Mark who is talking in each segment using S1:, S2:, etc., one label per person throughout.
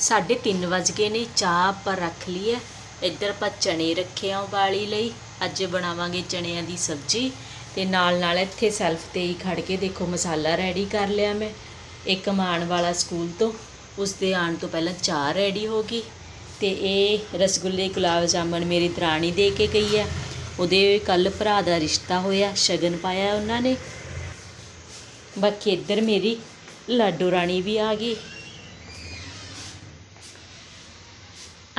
S1: ਸਾਢੇ ਤਿੰਨ ਵੱਜ ਗਏ ਨੇ, ਚਾਹ ਆਪਾਂ ਰੱਖ ਲਈ ਹੈ ਇੱਧਰ ਆਪਾਂ ਚਣੇ ਰੱਖੇ ਆ ਉਬਾਲੀ ਲਈ। ਅੱਜ ਬਣਾਵਾਂਗੇ ਚਣਿਆਂ ਦੀ ਸਬਜ਼ੀ ਤੇ ਨਾਲ ਨਾਲ ਇੱਥੇ ਸੈਲਫ ਤੇ ਹੀ ਖੜ ਕੇ ਦੇਖੋ ਮਸਾਲਾ ਰੈਡੀ ਕਰ ਲਿਆ ਮੈਂ। ਇੱਕ ਮਾਣ ਵਾਲਾ ਸਕੂਲ ਤੋਂ ਉਸ ਦੇ ਆਉਣ ਤੋਂ ਪਹਿਲਾਂ ਚਾਹ ਰੈਡੀ ਹੋ ਗਈ ਤੇ ਇਹ ਰਸਗੁੱਲੇ ਗੁਲਾਬ ਜਾਮਣ ਮੇਰੀ ਦਰਾਣੀ ਦੇ ਕੇ ਗਈ ਹੈ। ਉਹਦੇ ਕੱਲ ਭਰਾ ਦਾ ਰਿਸ਼ਤਾ ਹੋਇਆ, ਸ਼ਗਨ ਪਾਇਆ ਉਹਨਾਂ ਨੇ। ਬਾਕੀ ਇੱਧਰ ਮੇਰੀ ਲਾਡੋ ਰਾਣੀ ਵੀ ਆ ਗਈ।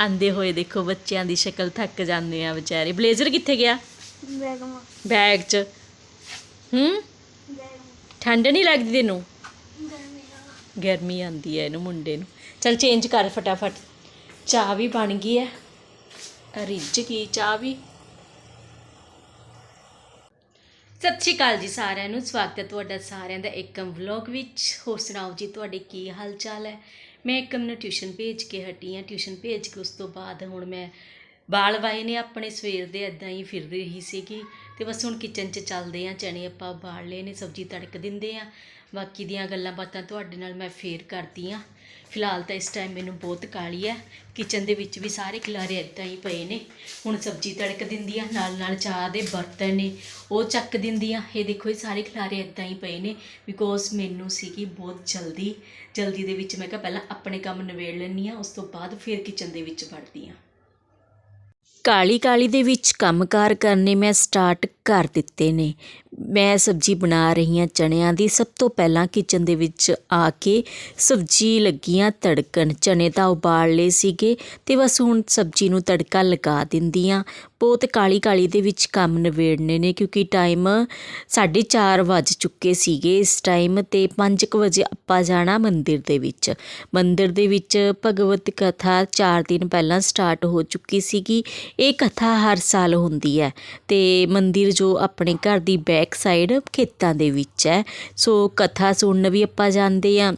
S1: ਆਂਦੇ ਹੋਏ ਦੇਖੋ ਬੱਚਿਆਂ ਦੀ ਸ਼ਕਲ ਥੱਕ ਜਾਂਦੇ ਆ ਵਿਚਾਰੇ। ਬਲੇਜ਼ਰ ਕਿੱਥੇ ਗਿਆ?
S2: ਬੈਗਮਾ
S1: ਬੈਗ 'ਚ। ਹੂੰ? ਠੰਡ ਨਹੀਂ ਲੱਗਦੀ ਤੈਨੂੰ? ਗਰਮੀ ਆਂਦੀ ਹੈ ਇਹਨੂੰ ਮੁੰਡੇ ਨੂੰ। ਚਲ ਚੇਂਜ ਕਰ ਫਟਾਫਟ। ਚਾਹ ਵੀ ਬਣ ਗਈ ਹੈ ਰਿੱਝ ਗਈ ਚਾਹ ਵੀ। ਸਤਿ ਸ਼੍ਰੀ ਅਕਾਲ ਜੀ ਸਾਰਿਆਂ ਨੂੰ। ਸਵਾਗਤ ਹੈ ਤੁਹਾਡਾ ਸਾਰਿਆਂ ਦਾ ਇੱਕਮ ਵਲੌਗ ਵਿੱਚ। ਹੋਰ ਸੁਣਾਓ ਜੀ, ਤੁਹਾਡੇ ਕੀ ਹਾਲ ਚਾਲ ਹੈ ਮੈਂ ਇੱਕਮ ਨੂੰ ਟਿਊਸ਼ਨ ਭੇਜ ਕੇ ਹਟੀ ਹਾਂ, ਟਿਊਸ਼ਨ ਭੇਜ ਕੇ ਉਸ ਤੋਂ ਬਾਅਦ ਹੁਣ ਮੈਂ ਬਾਲ ਵਾਏ ਨੇ ਆਪਣੇ ਸਵੇਰ ਦੇ ਇਦਾਂ ਹੀ ਫਿਰ ਰਹੀ ਸੀਗੀ ਤੇ ਬਸ ਹੁਣ ਕਿਚਨ 'ਚ ਚੱਲਦੇ ਆ ਚਣੇ ਆਪਾਂ ਬਾਲ ਲਏ ਨੇ, ਸਬਜ਼ੀ ਤੜਕ ਦਿੰਦੇ ਆ ਬਾਕੀ ਦੀਆਂ ਗੱਲਾਂ ਬਾਤਾਂ ਤੁਹਾਡੇ ਨਾਲ ਮੈਂ ਫੇਰ ਕਰਦੀ ਹਾਂ। ਫਿਲਹਾਲ ਤਾਂ ਇਸ ਟਾਈਮ ਮੈਨੂੰ ਬਹੁਤ ਕਾਲੀ ਹੈ। ਕਿਚਨ ਦੇ ਵਿੱਚ ਵੀ ਸਾਰੇ ਖਿਲਾਰੇ ਇੱਦਾਂ ਹੀ ਪਏ ਨੇ। ਹੁਣ ਸਬਜ਼ੀ ਤੜਕ ਦਿੰਦੀ ਆ, ਨਾਲ ਨਾਲ ਚਾਹ ਦੇ ਬਰਤਨ ਨੇ, ਉਹ ਚੱਕ ਦਿੰਦੀ ਆ। ਇਹ ਦੇਖੋ ਇਹ ਸਾਰੇ ਖਿਲਾਰੇ ਇੱਦਾਂ ਹੀ ਪਏ ਨੇ ਬਿਕੋਜ਼ ਮੈਨੂੰ ਸੀਗੀ ਬਹੁਤ ਜਲਦੀ। ਜਲਦੀ ਦੇ ਵਿੱਚ ਮੈਂ ਕਿਹਾ ਪਹਿਲਾਂ ਆਪਣੇ ਕੰਮ ਨਿਬੇੜ ਲੈਂਦੀ ਆ ਉਸ ਤੋਂ ਬਾਅਦ ਫਿਰ ਕਿਚਨ ਦੇ ਵਿੱਚ ਵੜਦੀ ਆ ਕਾਹਲੀ ਕਾਹਲੀ ਦੇ ਵਿੱਚ ਕੰਮਕਾਰ ਕਰਨੇ ਮੈਂ ਸਟਾਰਟ ਕਰ ਦਿੱਤੇ ਨੇ। ਮੈਂ ਸਬਜ਼ੀ ਬਣਾ ਰਹੀ ਹਾਂ ਚਣਿਆਂ ਦੀ ਸਭ ਤੋਂ ਪਹਿਲਾਂ ਕਿਚਨ ਦੇ ਵਿੱਚ ਆ ਕੇ ਸਬਜ਼ੀ ਲੱਗੀਆਂ ਤੜਕਣ। ਚਣੇ ਤਾਂ ਉਬਾਲ ਲਏ ਸੀਗੇ ਅਤੇ ਬਸ ਹੁਣ ਸਬਜ਼ੀ ਨੂੰ ਤੜਕਾ ਲਗਾ ਦਿੰਦੀ ਹਾਂ। ਬਹੁਤ ਕਾਲੀ ਕਾਲੀ ਦੇ ਵਿੱਚ ਕੰਮ ਨਿਬੇੜਨੇ ਨੇ ਕਿਉਂਕਿ ਟਾਈਮ 4:30 ਵੱਜ ਚੁੱਕੇ ਸੀਗੇ। ਇਸ ਟਾਈਮ ਤੇ 5:00 ਵਜੇ ਆਪਾਂ ਜਾਣਾ ਮੰਦਿਰ ਦੇ ਵਿੱਚ। ਮੰਦਿਰ ਦੇ ਵਿੱਚ ਭਗਵਤ ਕਥਾ 4 ਦਿਨ ਪਹਿਲਾਂ ਸਟਾਰਟ ਹੋ ਚੁੱਕੀ ਸੀਗੀ। ਇਹ ਕਥਾ ਹਰ ਸਾਲ ਹੁੰਦੀ ਹੈ ਤੇ ਮੰਦਿਰ ਜੋ ਆਪਣੇ ਘਰ ਦੀ ਬੈਕ ਸਾਈਡ ਖੇਤਾਂ ਦੇ ਵਿੱਚ ਹੈ। ਸੋ ਕਥਾ ਸੁਣਨ ਵੀ ਆਪਾਂ ਜਾਂਦੇ ਆ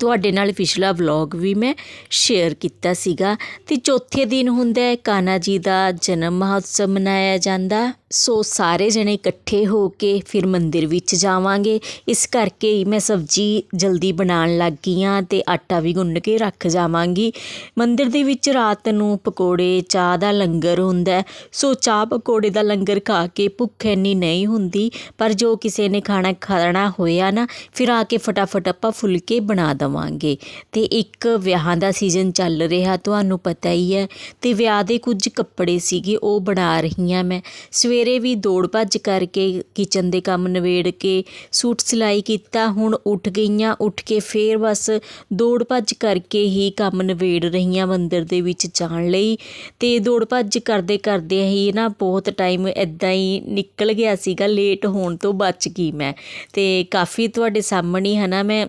S1: ਤੁਹਾਡੇ ਨਾਲ ਪਿਛਲਾ ਵਲੌਗ ਵੀ ਮੈਂ ਸ਼ੇਅਰ ਕੀਤਾ ਸੀਗਾ ਤੇ ਚੌਥੇ ਦਿਨ ਹੁੰਦਾ ਹੈ, ਕਾਨਾ ਜੀ ਦਾ ਜਨਮ ਮਹੋਤਸਵ ਮਨਾਇਆ ਜਾਂਦਾ। ਸੋ ਸਾਰੇ ਜਣੇ ਇਕੱਠੇ ਹੋ ਕੇ ਫਿਰ ਮੰਦਿਰ ਵਿੱਚ ਜਾਵਾਂਗੇ। ਇਸ ਕਰਕੇ ਹੀ ਮੈਂ ਸਬਜ਼ੀ ਜਲਦੀ ਬਣਾਉਣ ਲੱਗ ਗਈ ਹਾਂ ਅਤੇ ਆਟਾ ਵੀ ਗੁੰਨ ਕੇ ਰੱਖ ਜਾਵਾਂਗੀ। ਮੰਦਿਰ ਦੇ ਵਿੱਚ ਰਾਤ ਨੂੰ ਪਕੌੜੇ, ਚਾਹ ਦਾ ਲੰਗਰ ਹੁੰਦਾ ਸੋ ਚਾਹ ਪਕੌੜੇ ਦਾ ਲੰਗਰ ਖਾ ਕੇ ਭੁੱਖ ਇੰਨੀ ਨਹੀਂ ਹੁੰਦੀ, ਪਰ ਜੋ ਕਿਸੇ ਨੇ ਖਾਣਾ ਖਾਣਾ ਹੋਇਆ ਨਾ, ਫਿਰ ਆ ਕੇ ਫਟਾਫਟ ਆਪਾਂ ਫੁਲਕੇ ਬਣਾ ਦਵਾਂਗੇ। ਤੇ ਇੱਕ ਵਿਆਹਾਂ ਦਾ ਸੀਜ਼ਨ ਚੱਲ ਰਿਹਾ, ਤੁਹਾਨੂੰ ਪਤਾ ਹੀ ਹੈ। ਤੇ ਵਿਆਹ ਦੇ ਕੁਝ ਕੱਪੜੇ ਸੀਗੇ, ਉਹ ਬਣਾ ਰਹੀ ਹਾਂ ਮੈਂ। ਸਵੇਰੇ ਵੀ ਦੌੜ ਭੱਜ ਕਰਕੇ ਕਿਚਨ ਦੇ ਕੰਮ ਨਿਬੇੜ ਕੇ ਸੂਟ ਸਿਲਾਈ ਕੀਤਾ, ਹੁਣ ਉੱਠ ਗਈਆਂ, ਉੱਠ ਕੇ ਫੇਰ ਬਸ ਦੌੜ ਭੱਜ ਕਰਕੇ ਹੀ ਕੰਮ ਨਿਬੇੜ ਰਹੀਆਂ ਮੰਦਿਰ ਦੇ ਵਿੱਚ ਜਾਣ ਲਈ। ਤੇ ਦੌੜ ਭੱਜ ਕਰਦੇ ਕਰਦੇ ਹੀ ਨਾ ਬਹੁਤ ਟਾਈਮ ਇਦਾਂ ਹੀ ਨਿਕਲ ਗਿਆ ਸੀਗਾ ਲੇਟ ਹੋਣ ਤੋਂ ਬਚ ਗਈ ਮੈਂ। ਤੇ ਕਾਫੀ ਤੁਹਾਡੇ ਸਾਹਮਣੇ ਹੈ ਨਾ, ਮੈਂ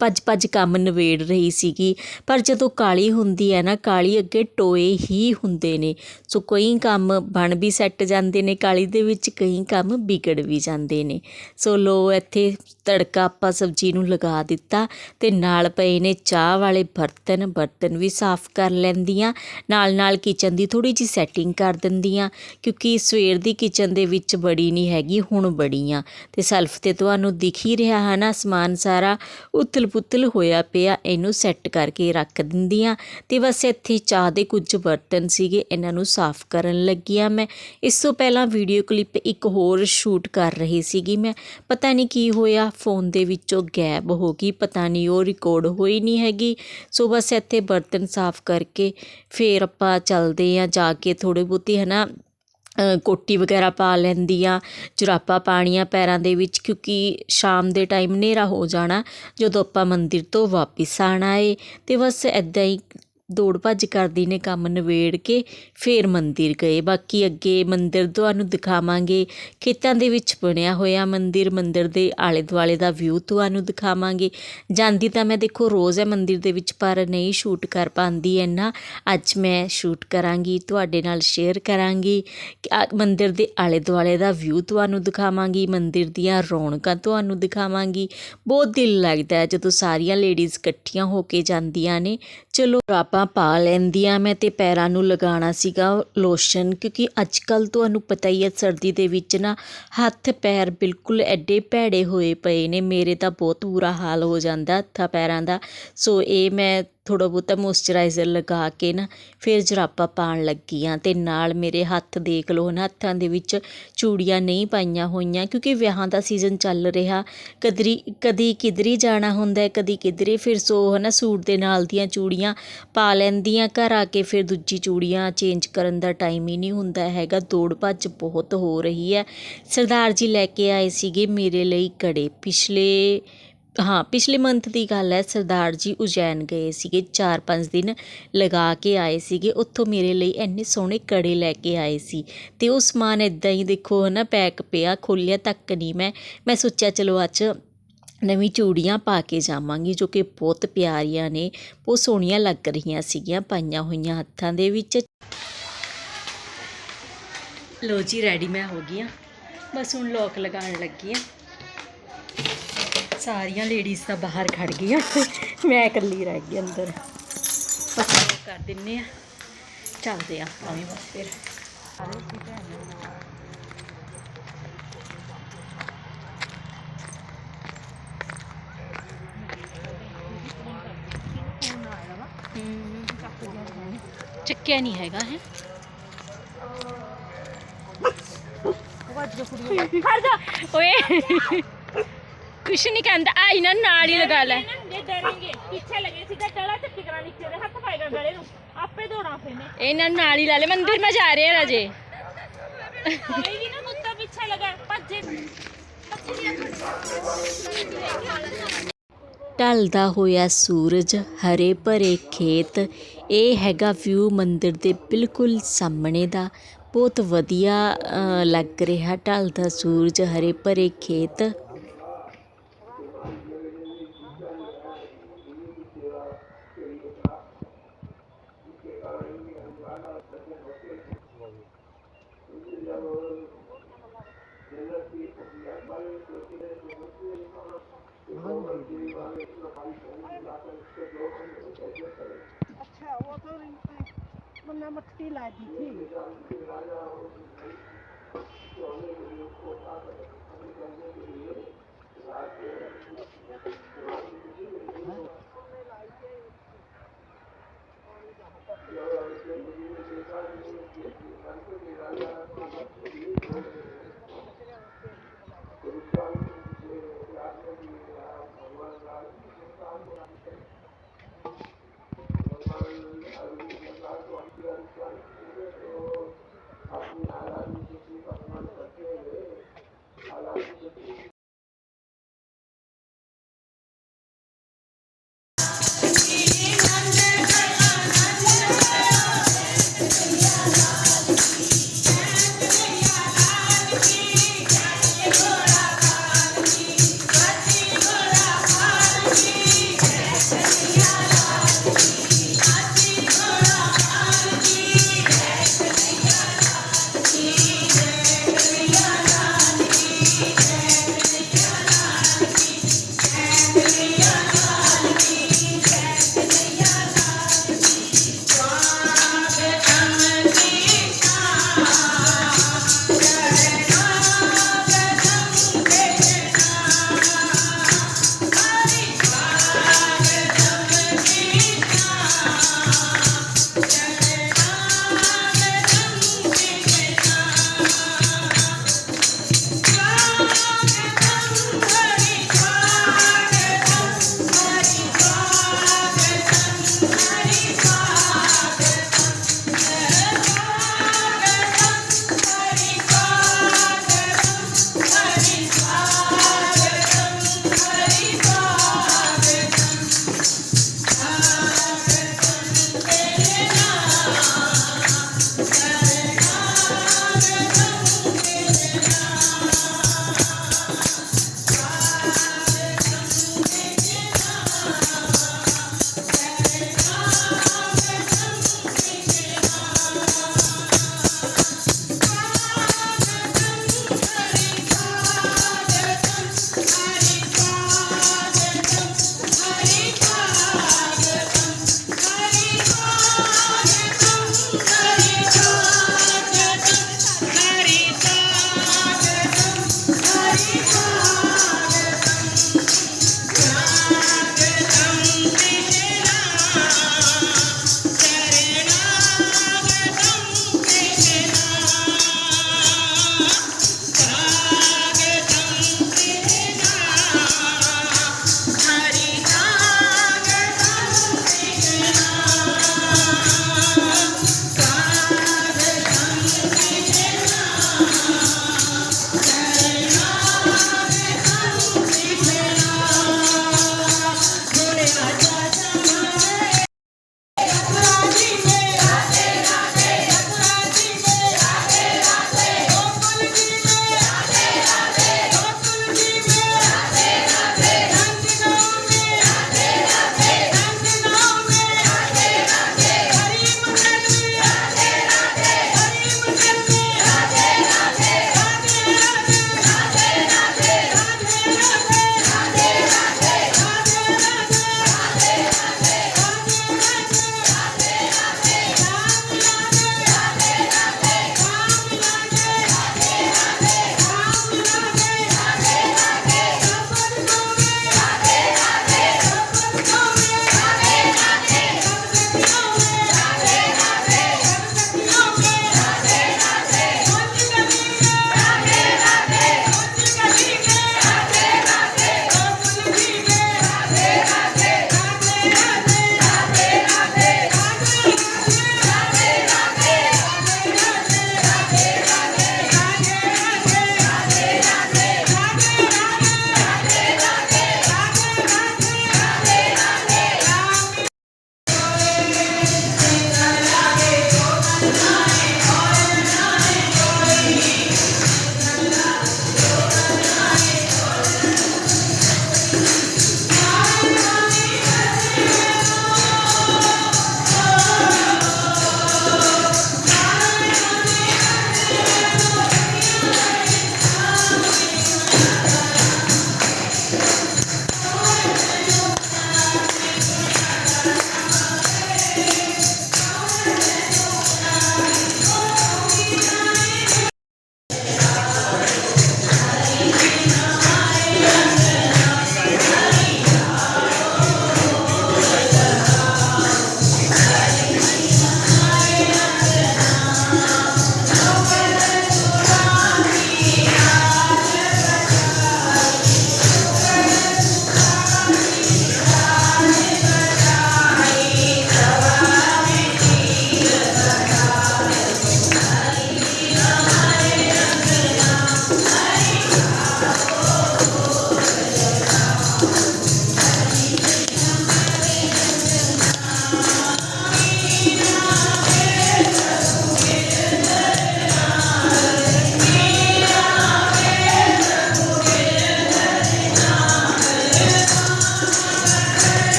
S1: ਭੱਜ ਭੱਜ ਕੰਮ ਨਿਬੇੜ ਰਹੀ ਸੀਗੀ। ਪਰ ਜਦੋਂ ਕਾਲੀ ਹੁੰਦੀ ਹੈ ਨਾ, ਕਾਲੀ ਅੱਗੇ ਟੋਏ ਹੀ ਹੁੰਦੇ ਨੇ। ਸੋ ਕਈ ਕੰਮ ਬਣ ਵੀ ਸੈੱਟ ਜਾਂਦੇ ਨੇ, ਕਾਲੀ ਦੇ ਵਿੱਚ ਕਈ ਕੰਮ ਵਿਗੜ ਵੀ ਜਾਂਦੇ ਨੇ। ਸੋ ਲੋ, ਇੱਥੇ ਤੜਕਾ ਆਪਾਂ ਸਬਜ਼ੀ ਨੂੰ ਲਗਾ ਦਿੱਤਾ ਤੇ ਨਾਲ ਪਏ ਨੇ ਚਾਹ ਵਾਲੇ ਬਰਤਨ। ਬਰਤਨ ਵੀ ਸਾਫ਼ ਕਰ ਲੈਂਦੀਆਂ। ਨਾਲ ਨਾਲ ਕਿਚਨ ਦੀ ਥੋੜੀ ਜਿਹੀ ਸੈਟਿੰਗ ਕਰ ਦਿੰਦੀਆਂ, ਕਿਉਂਕਿ ਸਵੇਰ ਦੀ ਕਿਚਨ ਦੇ ਵਿੱਚ ਬੜੀ ਨਹੀਂ ਹੈਗੀ, ਹੁਣ ਬੜੀ ਆ ਤੇ ਸੈਲਫ ਤੇ ਤੁਹਾਨੂੰ ਦਿਖ ਹੀ ਰਿਹਾ ਹੈ ਨਾ, ਸਮਾਨ ਸਾਰਾ ਉਤਲ ਪੁਥਲ ਹੋਇਆ ਪਿਆ, ਇਹਨੂੰ ਸੈੱਟ ਕਰਕੇ ਰੱਖ ਦਿੰਦੀ ਦਿੰਦੀਆਂ। ਤੇ ਬਸ ਇੱਥੇ ਚਾਹ ਦੇ ਕੁਝ ਬਰਤਨ ਸੀਗੇ, ਇਹਨਾਂ ਨੂੰ ਸਾਫ਼ ਕਰਨ ਲੱਗੀ ਲੱਗੀਆਂ ਮੈਂ। ਇਸ ਤੋਂ ਪਹਿਲਾਂ ਵੀਡੀਓ ਕਲਿੱਪ ਇੱਕ ਹੋਰ ਸ਼ੂਟ ਕਰ ਰਹੀ ਸੀਗੀ ਮੈਂ। ਪਤਾ ਨਹੀਂ ਕੀ ਹੋਇਆ ਫੋਨ ਦੇ ਵਿੱਚੋਂ ਗੈਬ ਹੋ ਗਈ, ਪਤਾ ਨਹੀਂ ਉਹ ਰਿਕਾਰਡ ਹੋਈ ਨਹੀਂ ਹੈਗੀ। ਸੋ ਬਸ ਇੱਥੇ ਬਰਤਨ ਸਾਫ਼ ਕਰਕੇ ਫੇਰ ਆਪਾਂ ਚੱਲਦੇ ਆ ਜਾ ਕੇ ਥੋੜੇ ਬਹੁਤੀ ਹੈ ਨਾ ਕੋਟੀ ਵਗੈਰਾ ਪਾ ਲੈਂਦੀ ਆ ਜੁਰਾਪਾਂ ਪਾਉਣੀਆਂ ਪੈਰਾਂ ਦੇ ਵਿੱਚ, ਕਿਉਂਕਿ ਸ਼ਾਮ ਦੇ ਟਾਈਮ ਹਨੇਰਾ ਹੋ ਜਾਣਾ, ਜਦੋਂ ਆਪਾਂ ਮੰਦਿਰ ਤੋਂ ਵਾਪਿਸ ਆਉਣਾ ਏ ਅਤੇ ਬਸ ਇੱਦਾਂ ਹੀ ਦੌੜ ਭੱਜ ਕਰਦੀ ਨੇ ਕੰਮ ਨਿਬੇੜ ਕੇ, ਫਿਰ ਮੰਦਿਰ ਗਏ। ਬਾਕੀ ਅੱਗੇ ਮੰਦਿਰ ਤੁਹਾਨੂੰ ਦਿਖਾਵਾਂਗੇ। ਖੇਤਾਂ ਦੇ ਵਿੱਚ ਬਣਿਆ ਹੋਇਆ ਮੰਦਿਰ ਮੰਦਿਰ ਦੇ ਆਲੇ ਦੁਆਲੇ ਦਾ ਵਿਊ ਤੁਹਾਨੂੰ ਦਿਖਾਵਾਂਗੇ। ਜਾਂਦੀ ਤਾਂ ਮੈਂ ਦੇਖੋ ਰੋਜ਼ ਹੈ ਮੰਦਿਰ ਦੇ ਵਿੱਚ, ਪਰ ਨਹੀਂ ਸ਼ੂਟ ਕਰ ਪਾਉਂਦੀ ਇੰਨਾ। ਅੱਜ ਮੈਂ ਸ਼ੂਟ ਕਰਾਂਗੀ, ਤੁਹਾਡੇ ਨਾਲ ਸ਼ੇਅਰ ਕਰਾਂਗੀ। ਕਿ ਮੰਦਿਰ ਦੇ ਆਲੇ ਦੁਆਲੇ ਦਾ ਵਿਊ ਤੁਹਾਨੂੰ ਦਿਖਾਵਾਂਗੀ। ਮੰਦਿਰ ਦੀਆਂ ਰੌਣਕਾਂ ਤੁਹਾਨੂੰ ਦਿਖਾਵਾਂਗੀ। ਬਹੁਤ ਦਿਲ ਲੱਗਦਾ ਹੈ ਜਦੋਂ ਸਾਰੀਆਂ ਲੇਡੀਜ਼ ਇਕੱਠੀਆਂ ਹੋ ਕੇ ਜਾਂਦੀਆਂ ਨੇ। ਚਲੋ ਆਪਾਂ ਪਾ ਲੈਂਦੀਆਂ, ਮੈਂ ਅਤੇ ਪੈਰਾਂ ਨੂੰ ਲਗਾਉਣਾ ਸੀਗਾ ਲੋਸ਼ਨ ਕਿਉਂਕਿ ਅੱਜ ਕੱਲ੍ਹ ਤੁਹਾਨੂੰ ਪਤਾ ਹੀ ਹੈ ਸਰਦੀ ਦੇ ਵਿੱਚ ਨਾ ਹੱਥ ਪੈਰ ਬਿਲਕੁਲ ਐਡੇ ਭੈੜੇ ਹੋਏ ਪਏ ਨੇ, ਮੇਰੇ ਤਾਂ ਬਹੁਤ ਬੁਰਾ ਹਾਲ ਹੋ ਜਾਂਦਾ ਹੱਥਾਂ ਪੈਰਾਂ ਦਾ। ਸੋ ਇਹ ਮੈਂ ਥੋੜ੍ਹਾ ਬਹੁਤਾ ਮੋਇਸਚਰਾਈਜ਼ਰ ਲਗਾ ਕੇ ਨਾ ਫਿਰ ਜਰਾਬਾਂ ਪਾਉਣ ਲੱਗੀ ਹਾਂ ਅਤੇ ਨਾਲ ਮੇਰੇ ਹੱਥ ਦੇਖ ਲਓ ਨਾ ਹੱਥਾਂ ਦੇ ਵਿੱਚ ਚੂੜੀਆਂ ਨਹੀਂ ਪਾਈਆਂ ਹੋਈਆਂ ਕਿਉਂਕਿ ਵਿਆਹਾਂ ਦਾ ਸੀਜ਼ਨ ਚੱਲ ਰਿਹਾ। ਕਦਰੀ ਕਦੀ ਕਿਧਰੀ ਜਾਣਾ ਹੁੰਦਾ ਹੈ, ਕਦੀ ਕਿਧਰੇ ਫਿਰ ਸੋ ਹੈ ਨਾ ਸੂਟ ਦੇ ਨਾਲ ਦੀਆਂ ਚੂੜੀਆਂ ਪਾ ਲੈਂਦੀਆਂ ਘਰ ਆ ਕੇ ਫਿਰ ਦੂਜੀ ਚੂੜੀਆਂ ਚੇਂਜ ਕਰਨ ਦਾ ਟਾਈਮ ਹੀ ਨਹੀਂ ਹੁੰਦਾ ਹੈਗਾ ਦੌੜ ਭੱਜ ਬਹੁਤ ਹੋ ਰਹੀ ਹੈ। ਸਰਦਾਰ ਜੀ ਲੈ ਕੇ ਆਏ ਸੀਗੇ ਮੇਰੇ ਲਈ ਕੜੇ ਪਿਛਲੇ ਹਾਂ, ਪਿਛਲੇ ਮੰਥ ਦੀ ਗੱਲ ਹੈ, ਸਰਦਾਰ ਜੀ ਉਜੈਨ ਗਏ ਸੀਗੇ 4-5 ਦਿਨ ਲਗਾ ਕੇ ਆਏ ਸੀਗੇ। ਉੱਥੋਂ ਮੇਰੇ ਲਈ ਇੰਨੇ ਸੋਹਣੇ ਕੜੇ ਲੈ ਕੇ ਆਏ ਸੀ। ਤੇ ਉਹ ਸਮਾਨ ਇਦਾਂ ਹੀ ਦੇਖੋ ਹੈ ਨਾ, ਪੈਕ ਪਿਆ, ਖੋਲ੍ਹਿਆ, ਤੱਕ ਨਹੀਂ ਮੈਂ। ਮੈਂ ਸੋਚਿਆ, ਚਲੋ ਅੱਜ ਨਵੀਂ ਚੂੜੀਆਂ ਪਾ ਕੇ ਜਾਵਾਂਗੀ, ਜੋ ਕਿ ਬਹੁਤ ਪਿਆਰੀਆਂ ਨੇ। ਬਹੁਤ ਸੋਹਣੀਆਂ ਲੱਗ ਰਹੀਆਂ ਸੀਗੀਆਂ, ਪਾਈਆਂ ਹੋਈਆਂ ਹੱਥਾਂ ਦੇ ਵਿੱਚ। ਲੋ ਜੀ ਰੈਡੀ ਮੈਂ ਹੋ ਗਈ ਹਾਂ। ਬਸ ਹੁਣ ਲੋਕ ਲਗਾਉਣ ਲੱਗੀ ਹਾਂ। ਸਾਰੀਆਂ ਲੇਡੀਜ਼ ਤਾਂ ਬਾਹਰ ਖੜ ਗਈਆਂ। ਮੈਂ ਇਕੱਲੀ ਰਹਿ ਗਈ ਅੰਦਰ। ਬਸ ਲੋਕ ਕਰ ਦਿੰਨੇ ਆ। ਚੱਲਦੇ ਆ ਆਵੇਂ ਬਸ ਫਿਰ। ਚੱਕਿਆ ਨਹੀਂ ਹੈਗਾ ਹੈ ਖੜ ਜਾ। ਓਏ। ਕੁਛ ਨਹੀਂ ਕਹਿੰਦਾ ਆ ਇਹਨਾਂ ਨਾਲ ਹੀ ਲਗਾ ਲੈ। ਇਹਨਾਂ ਨਾਲ ਹੀ ਲਾ ਲੈ ਮੰਦਿਰ ਮੈਂ ਜਾ ਰਿਹਾ ਰਾਜੇ।
S2: ਕੋਈ
S1: ਢਲਦਾ ਹੋਇਆ ਸੂਰਜ ਹਰੇ ਭਰੇ ਖੇਤ ਇਹ ਹੈਗਾ ਵਿਊ ਮੰਦਿਰ ਦੇ ਬਿਲਕੁਲ ਸਾਹਮਣੇ ਦਾ। ਬਹੁਤ ਵਧੀਆ ਲੱਗ ਰਿਹਾ ਢਲਦਾ ਸੂਰਜ ਹਰੇ ਭਰੇ ਖੇਤ।
S3: मन्ना मट्टी ला दी थी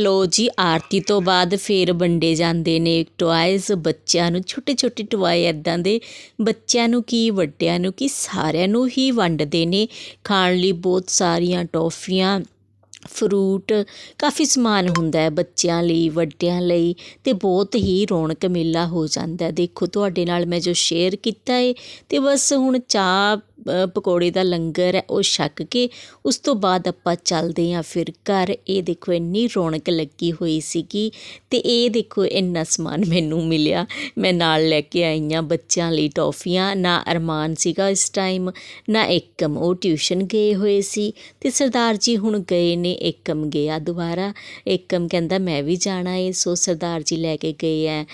S1: ਲੋ ਜੀ, ਆਰਤੀ ਤੋਂ ਬਾਅਦ ਫੇਰ ਵੰਡੇ ਜਾਂਦੇ ਨੇ ਟੁਆਇਜ਼ ਬੱਚਿਆਂ ਨੂੰ, ਛੋਟੇ ਛੋਟੇ ਟੁਆਏ ਐਦਾਂ ਦੇ ਬੱਚਿਆਂ ਨੂੰ ਕੀ, ਵੱਡਿਆਂ ਨੂੰ ਕੀ, ਸਾਰਿਆਂ ਨੂੰ ਹੀ ਵੰਡਦੇ ਨੇ। ਖਾਣ ਲਈ ਬਹੁਤ ਸਾਰੀਆਂ ਟੌਫੀਆਂ, ਫਰੂਟ, ਕਾਫੀ ਸਮਾਨ ਹੁੰਦਾ ਹੈ ਬੱਚਿਆਂ ਲਈ, ਵੱਡਿਆਂ ਲਈ ਤੇ ਬਹੁਤ ਹੀ ਰੌਣਕ ਮੇਲਾ ਹੋ ਜਾਂਦਾ ਹੈ। ਦੇਖੋ, ਤੁਹਾਡੇ ਨਾਲ ਮੈਂ ਜੋ ਸ਼ੇਅਰ ਕੀਤਾ ਹੈ ਤੇ ਬਸ ਹੁਣ ਚਾਹ ਪਕੌੜੇ ਦਾ ਲੰਗਰ ਹੈ, ਉਹ ਛੱਕ ਕੇ ਉਸ ਤੋਂ ਬਾਅਦ ਆਪਾਂ ਚੱਲਦੇ ਹਾਂ ਫਿਰ ਘਰ। ਇਹ ਦੇਖੋ ਇੰਨੀ ਰੌਣਕ ਲੱਗੀ ਹੋਈ ਸੀਗੀ ਅਤੇ ਇਹ ਦੇਖੋ ਇੰਨਾ ਸਮਾਨ ਮੈਨੂੰ ਮਿਲਿਆ। ਮੈਂ ਨਾਲ ਲੈ ਕੇ ਆਈ ਹਾਂ ਬੱਚਿਆਂ ਲਈ ਟੌਫੀਆਂ। ਨਾ ਅਰਮਾਨ ਸੀਗਾ ਇਸ ਟਾਈਮ, ਨਾ ਏਕਮ। ਉਹ ਟਿਊਸ਼ਨ ਗਏ ਹੋਏ ਸੀ ਤੇ ਸਰਦਾਰ ਜੀ ਹੁਣ ਗਏ ਨੇ, ਏਕਮ ਗਿਆ ਦੁਬਾਰਾ। ਏਕਮ ਕਹਿੰਦਾ ਮੈਂ ਵੀ ਜਾਣਾ ਏ, ਸੋ ਸਰਦਾਰ ਜੀ ਲੈ ਕੇ ਗਏ ਐ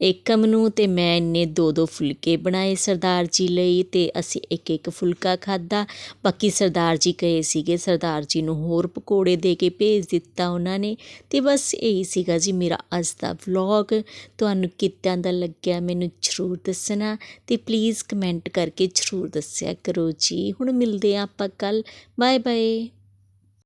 S1: ਏਕਮ ਨੂੰ ਅਤੇ ਮੈਂ ਇੰਨੇ ਦੋ ਦੋ ਫੁਲਕੇ ਬਣਾਏ ਸਰਦਾਰ ਜੀ ਲਈ ਅਤੇ ਅਸੀਂ ਇੱਕ ਇੱਕ ਫੁਲਕਾ ਖਾਧਾ। ਬਾਕੀ ਸਰਦਾਰ ਜੀ ਕਹੇ ਸੀਗੇ, ਸਰਦਾਰ ਜੀ ਨੂੰ ਹੋਰ ਪਕੌੜੇ ਦੇ ਕੇ ਭੇਜ ਦਿੱਤਾ ਉਹਨਾਂ ਨੇ ਅਤੇ ਬਸ ਇਹੀ ਸੀਗਾ ਜੀ ਮੇਰਾ ਅੱਜ ਦਾ ਵਲੋਗ। ਤੁਹਾਨੂੰ ਕਿੱਦਾਂ ਦਾ ਲੱਗਿਆ ਮੈਨੂੰ ਜ਼ਰੂਰ ਦੱਸਣਾ ਅਤੇ ਪਲੀਜ਼ ਕਮੈਂਟ ਕਰਕੇ ਜ਼ਰੂਰ ਦੱਸਿਆ ਕਰੋ ਜੀ। ਹੁਣ ਮਿਲਦੇ ਹਾਂ ਆਪਾਂ ਕੱਲ੍ਹ। Bye bye